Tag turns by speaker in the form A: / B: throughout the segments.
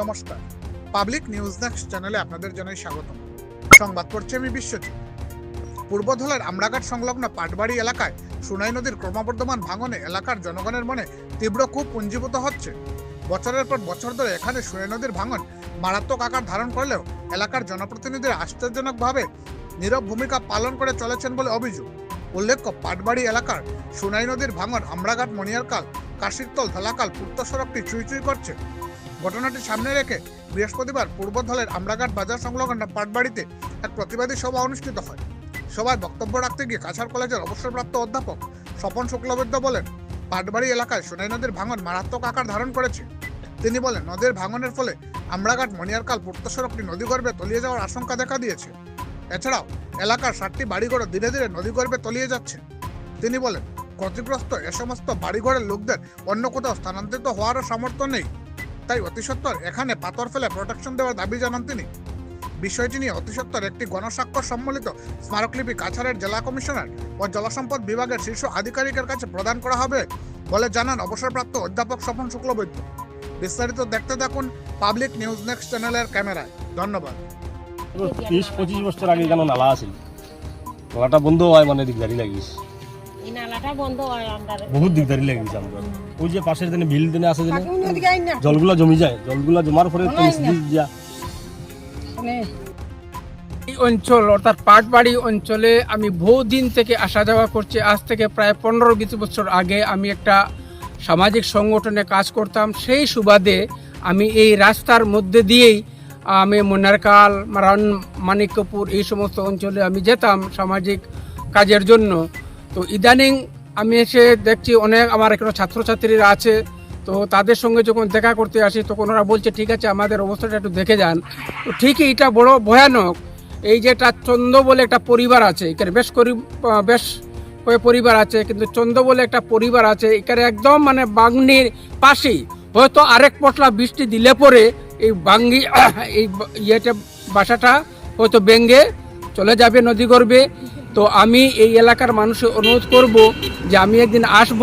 A: নমস্কার। Public news next চ্যানেলে আপনাদের জানাই স্বাগতম। সংবাদ পড়ছি আমি বিশ্বজিৎ। পূর্বধলের আমরাঘাট সংলগ্ন পাটবাড়ি এলাকায় সুনাই নদীর ক্রমবর্ধমান ভাঙনে এলাকার জনগণের মনে তীব্র খুব পুঞ্জীভূত হচ্ছে। বছরের পর বছর ধরে এখানে সুনাই নদীর ভাঙন মারাত্মক আকার ধারণ করলেও এলাকার জনপ্রতিনিধিরা আশ্চর্যজনকভাবে নীরব ভূমিকা পালন করে চলেছেন বলে অভিযোগ। উল্লেখ্য, পাটবাড়ি এলাকার সুনাই নদীর ভাঙন আমরাঘাট মণিয়ারকাল, কাশিরতল, ধলাকাল পূর্ত সড়কটি চুই চুই করছে। ঘটনাটি সামনে রেখে বৃহস্পতিবার পূর্ব পূর্বধলের আমরাঘাট বাজার সংলগ্ন পাটবাড়িতে এক প্রতিবাদী সভা অনুষ্ঠিত হয়। সভায় বক্তব্য রাখতে গিয়ে কাছাড় কলেজের অবসরপ্রাপ্ত অধ্যাপক স্বপন শুক্লবৈদ্য বলেন, পাটবাড়ি এলাকায় সোনাই নদীর ভাঙন মারাত্মক আকার ধারণ করেছে। তিনি বলেন, নদীর ভাঙনের ফলে আমরাঘাট মণিয়ারকাল পূর্ত সড়কটি নদীগর্ভে তলিয়ে যাওয়ার আশঙ্কা দেখা দিয়েছে। এছাড়াও এলাকার ষাটটি বাড়িঘর ধীরে ধীরে নদীগর্ভে তলিয়ে যাচ্ছে। তিনি বলেন, ক্ষতিগ্রস্ত এ সমস্ত বাড়িঘরের লোকদের অন্য কোথাও স্থানান্তরিত হওয়ারও সামর্থ্য নেই। তাই অতিসত্বর এখানে পাথর ফেলে প্রোটেকশন দেওয়ার দাবি জানান তিনি। বিষয়টি নিয়ে অতিসত্বর একটি গণস্বাক্ষর সম্মিলিত স্মারকলিপি কাছাড়ের জেলা কমিশনার ও জলসম্পদ বিভাগের শীর্ষ আধিকারিকের কাছে প্রদান করা হবে বলে জানান অবসরপ্রাপ্ত অধ্যাপক স্বপন শুক্লবৈদ্য। বিস্তারিত দেখতে থাকুন পাবলিক নিউজ নেক্সট চ্যানেলের ক্যামেরায়। ধন্যবাদ।
B: তিরিশ পঁচিশ বছর আগে কেন নালা আছিল। নালাটা বন্ধ হয় মানে দিকদারি লাগিস। বহুত দিকদারি আমরা। ওই যে পাশের দিনে বিল দিনে আছে দিনে জলগুলা জমি যায় জলগুলা জমার পরে যা।
C: এই অঞ্চল অর্থাৎ পাটবাড়ি অঞ্চলে আমি বহুদিন থেকে আসা যাওয়া করছি। আজ থেকে প্রায় পনেরো বিশ বছর আগে আমি একটা সামাজিক সংগঠনে কাজ করতাম। সেই সুবাদে আমি এই রাস্তার মধ্যে দিয়েই আমি মনারকাল মারান মানিক্যপুর এই সমস্ত অঞ্চলে আমি যেতাম সামাজিক কাজের জন্য। তো ইদানিং আমি এসে দেখছি অনেক আমার এখানে ছাত্রছাত্রীরা আছে, তো তাদের সঙ্গে যখন দেখা করতে আসি, তখন ওরা বলছে, ঠিক আছে, আমাদের অবস্থাটা একটু দেখে যান। তো ঠিকই এটা বড় ভয়ানক। এই যে একটা চন্দ বলে একটা পরিবার আছে, এখানে বেশ করি বেশ পরিবার আছে, কিন্তু চন্দ বলে একটা পরিবার আছে, এখানে একদম মানে বাংনির পাশেই। হয়তো আরেক পটলা বৃষ্টি দিলে পরে এই বাঙ্গি, এই ইয়েটা বাসাটা হয়তো বেঙ্গে চলে যাবে নদী গর্ভে তো আমি এই এলাকার মানুষের অনুরোধ করব যে আমি একদিন আসব।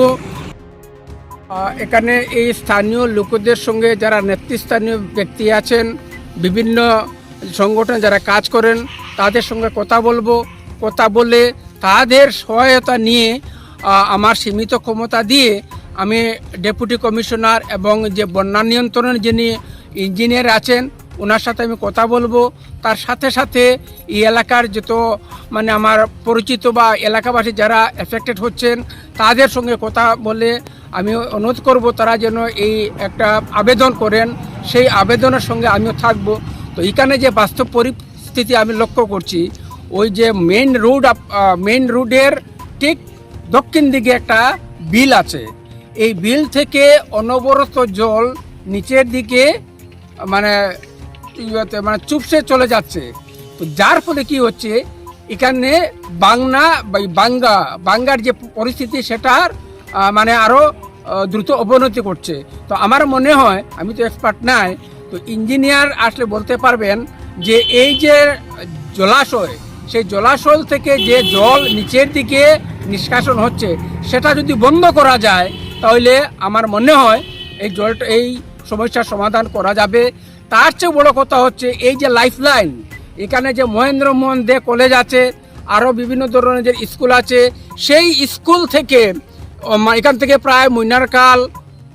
C: এখানে এই স্থানীয় লোকদের সঙ্গে যারা নেতৃস্থানীয় ব্যক্তি আছেন, বিভিন্ন সংগঠন যারা কাজ করেন, তাদের সঙ্গে কথা বলব। কথা বলে তাদের সহায়তা নিয়ে আমার সীমিত ক্ষমতা দিয়ে আমি ডেপুটি কমিশনার এবং যে বন্যা নিয়ন্ত্রণের যিনি ইঞ্জিনিয়ার আছেন ওনার সাথে আমি কথা বলব। তার সাথে সাথে এই এলাকার যত মানে আমার পরিচিত বা এলাকাবাসী যারা এফেক্টেড হচ্ছেন, তাদের সঙ্গে কথা বলে আমি অনুরোধ করব তারা যেন এই একটা আবেদন করেন। সেই আবেদনের সঙ্গে আমিও থাকব। তো এখানে যে বাস্তব পরিস্থিতি আমি লক্ষ্য করছি, ওই যে মেইন রোড মেন রোডের ঠিক দক্ষিণ দিকে একটা বিল আছে। এই বিল থেকে অনবরত জল নিচের দিকে মানে মানে চুপসে চলে যাচ্ছে। তো যার ফলে কি হচ্ছে, এখানে বাংলা বাঙ্গা, বাঙ্গার যে পরিস্থিতি সেটার মানে আরও দ্রুত অবনতি করছে তো আমার মনে হয়, আমি তো এক্সপার্ট নাই, তো ইঞ্জিনিয়ার আসলে বলতে পারবেন যে এই যে জলাশয়, সেই জলাশয় থেকে যে জল নিচের দিকে নিষ্কাশন হচ্ছে, সেটা যদি বন্ধ করা যায়, তাহলে আমার মনে হয় এই জলটা, এই সমস্যার সমাধান করা যাবে। তার চেয়ে বড় কথা হচ্ছে এই যে লাইফ লাইন এখানে যে মহেন্দ্র মোহন দে কলেজ আছে আরও বিভিন্ন ধরনের যে স্কুল আছে, সেই স্কুল থেকে এখান থেকে প্রায় মৈনারকাল,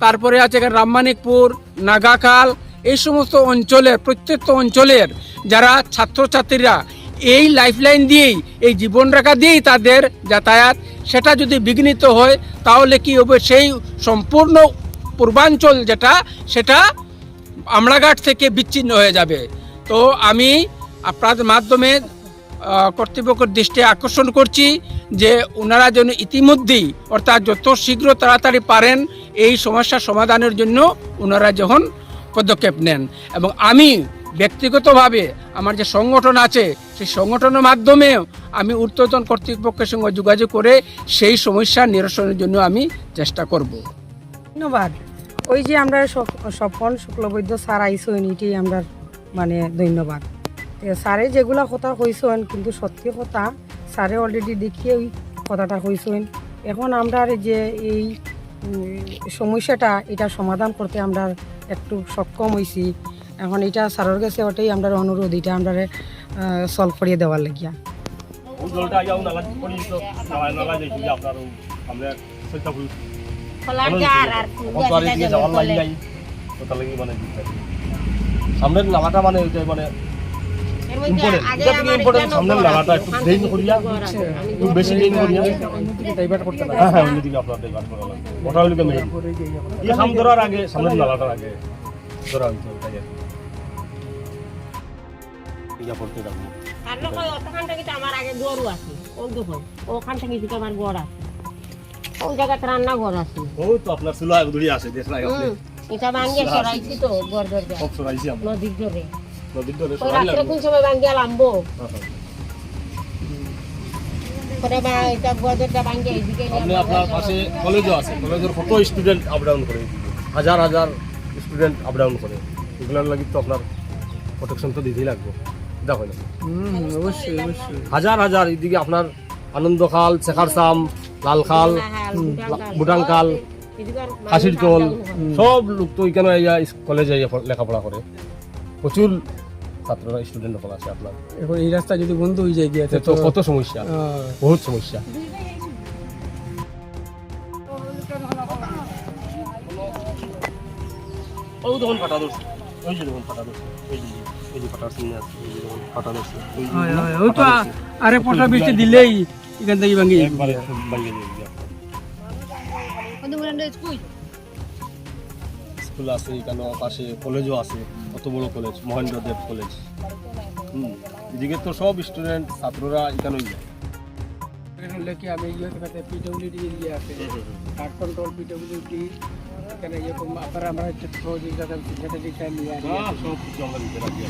C: তারপরে আছে এখানে রামমানিকপুর, নাগাকাল, এই সমস্ত অঞ্চলের, প্রত্যেকটা অঞ্চলের যারা ছাত্রছাত্রীরা এই লাইফলাইন দিয়েই, এই জীবনরেখা দিয়েই তাদের যাতায়াত, সেটা যদি বিঘ্নিত হয়, তাহলে কি হবে? সেই সম্পূর্ণ পূর্বাঞ্চল যেটা, সেটা আমড়াঘাট থেকে বিচ্ছিন্ন হয়ে যাবে। তো আমি আপনাদের মাধ্যমে কর্তৃপক্ষের দৃষ্টি আকর্ষণ করছি যে ওনারা যেন ইতিমধ্যেই, অর্থাৎ যত শীঘ্র তাড়াতাড়ি পারেন, এই সমস্যার সমাধানের জন্য ওনারা যখন পদক্ষেপ নেন। এবং আমি ব্যক্তিগতভাবে আমার যে সংগঠন আছে, সেই সংগঠনের মাধ্যমেও আমি ঊর্ধ্বতন কর্তৃপক্ষের সঙ্গে যোগাযোগ করে সেই সমস্যা নিরসনের জন্য আমি চেষ্টা করব।
D: ধন্যবাদ। ওই যে আমরা স্বপন শুক্লবৈদ্য স্যার আইসেন এটাই আমরা মানে ধন্যবাদ। স্যারে যেগুলা কথা কইসেন কিন্তু সত্যি কথা, স্যারে অলরেডি দেখিয়ে ওই কথাটা কইসেন এখন আমরা যে এই সমস্যাটা, এটা সমাধান করতে আমরা একটু সক্ষম হয়েছি এখন এটা স্যারের কাছে ওটাই আমরা অনুরোধ, এটা আমরা সলভ করিয়ে দেওয়ার লাগিয়া।
B: সামনের নালাটা মানে ওইটা মানে সামনের নালাটা একটু
E: ওখান
B: ড্রেন
E: থেকে
B: করিয়া
E: আমি
B: একটু বেশি ড্রেন করিয়া
C: ডাইভার্ট করতে
B: হ্যাঁ হ্যাঁ ওইদিকে আপনার ড্রাইভার করা লাগবে। ওটা হইল কি এই খাম ধরার আগে সামনের নালাটার আগে ধরা হইতো তাই ইয়া পড়তে যাব।
E: আর লোক ওই ওখান আমার আগে গরু আছে ওই দেখো ওখান থেকে আমার ঘর আছে। ওই জায়গাতে রান্না ঘর আছে।
B: ও তো আপনার চুলা দূরে আছে আপনি।
E: এটা ভাঙ্গে সরাইছি তো ঘর দরজা।
B: সব সরাইছি আমরা।
E: নদীর জলে।
B: নদীর
E: রাত্রে কোন সময় ভাঙ্গে লাম্বো। পরে বা এটা ঘর ভাঙ্গে এইদিকে
B: আপনি আপনার পাশে কলেজও আছে। কলেজের কত স্টুডেন্ট আপ ডাউন করে। হাজার হাজার স্টুডেন্ট আপ ডাউন করে। এগুলোর লাগি তো আপনার প্রোটেকশন তো দিতেই লাগবে। দেখো না
C: অবশ্যই অবশ্যই।
B: হাজার হাজার এদিকে আপনার আনন্দখাল শেখারসাম লালখাল
E: হ্যাঁ,
B: বুটাংকাল খাসির চল সব লোক তো ওইখানে কলেজে লেখাপড়া করে। প্রচুর ছাত্ররা স্টুডেন্ট সকল আছে আপনার।
C: এখন এই রাস্তা যদি বন্ধ হয়ে যায় গিয়ে
B: তো কত সমস্যা বহুত সমস্যা। ওই দেখুন ফাটা ধরছে ওই যে দেখুন ফাটা ধরছে ওই যে। ওই যে ফাটা আছে ওই ফাটা
C: তো। আরে পটা বৃষ্টি দিলেই এখান থেকে ভাঙি যাবে।
B: একবারে দিবে স্কুল আছে এখানে পাশে কলেজও আছে কত বড় কলেজ মহেন্দ্র দেব কলেজ হুম এদিকে তো সব স্টুডেন্ট ছাত্ররা এখানেই যায়
C: হলে কি আমি ইয়ে করতে পিডব্লিউডি ইয়ে আছে। কার্ড কন্ট্রোল পিডব্লিউডি এখানে ইয়ে আপনারা আমরা সহযোগিতা দিতে নিয়ে আসি
B: সব কিছু আমরা দিতে আছি।